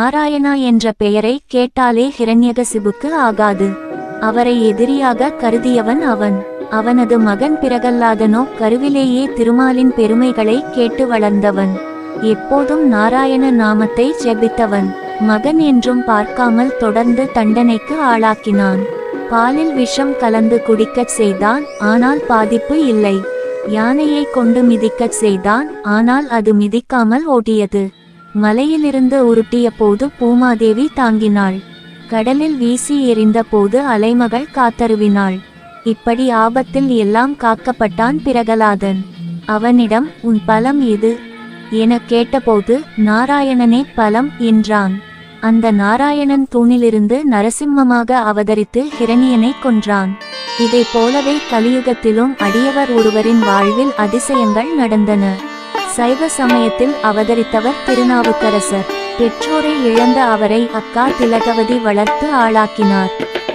நாராயணா என்ற பெயரை கேட்டாலே ஹிரண்யகசிபுக்கு ஆகாது. அவரை எதிரியாக கருதியவன் அவன். அவனது மகன் பிறகல்லாதனோ கருவிலேயே திருமாலின் பெருமைகளை கேட்டு வளர்ந்தவன். எப்போதும் நாராயண நாமத்தை ஜெபித்தவன். மகன் என்றும் பார்க்காமல் தொடர்ந்து தண்டனைக்கு ஆளாக்கினான். பாலில் விஷம் கலந்து குடிக்கச் செய்தான் ஆனால் பாதிப்பு இல்லை. யானையை கொண்டு மிதிக்கச் செய்தான் ஆனால் அது மிதிக்காமல் ஓட்டியது மலையிலிருந்து உருட்டிய போது பூமாதேவி தாங்கினாள். கடலில் வீசி எறிந்த போது அலைமகள் காத்தருவினாள். இப்படி ஆபத்தில் எல்லாம் காக்கப்பட்டான் பிரகலாதன். அவனிடம் உன் பலம் எது என கேட்டபோது நாராயணனே பலம் என்றான். அந்த நாராயணன் தூணிலிருந்து நரசிம்மமாக அவதரித்து ஹிரணியனை கொன்றான். இதை போலவே கலியுகத்திலும் அடியவர் ஒருவரின் வாழ்வில் அதிசயங்கள் நடந்தன. சைவ சமயத்தில் அவதரித்தவர் திருநாவுக்கரசர். பெற்றோரை இழந்த அவரை அக்கா திலகவதி வளர்த்து ஆளாக்கினார்.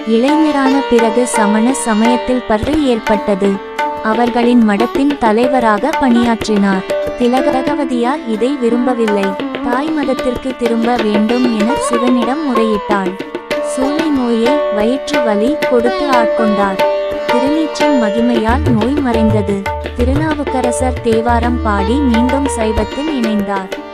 இளைஞரான பிறகு சமண சமயத்தில் பற்று ஏற்பட்டது. அவர்களின் மடத்தின் தலைவராக பணியாற்றினார். திலகவதியார் இதை விரும்பவில்லை. தாய் மதத்திற்கு திரும்ப வேண்டும் என சிவனிடம் முறையிட்டாள். சூளை நோயை வயிற்று வலி கொடுத்து ஆட்கொண்டார். திருநீற்றின் மகிமையால் நோய் மறைந்தது. திருநாவுக்கரசர் தேவாரம் பாடி மீண்டும் சைவத்தில் இணைந்தார்.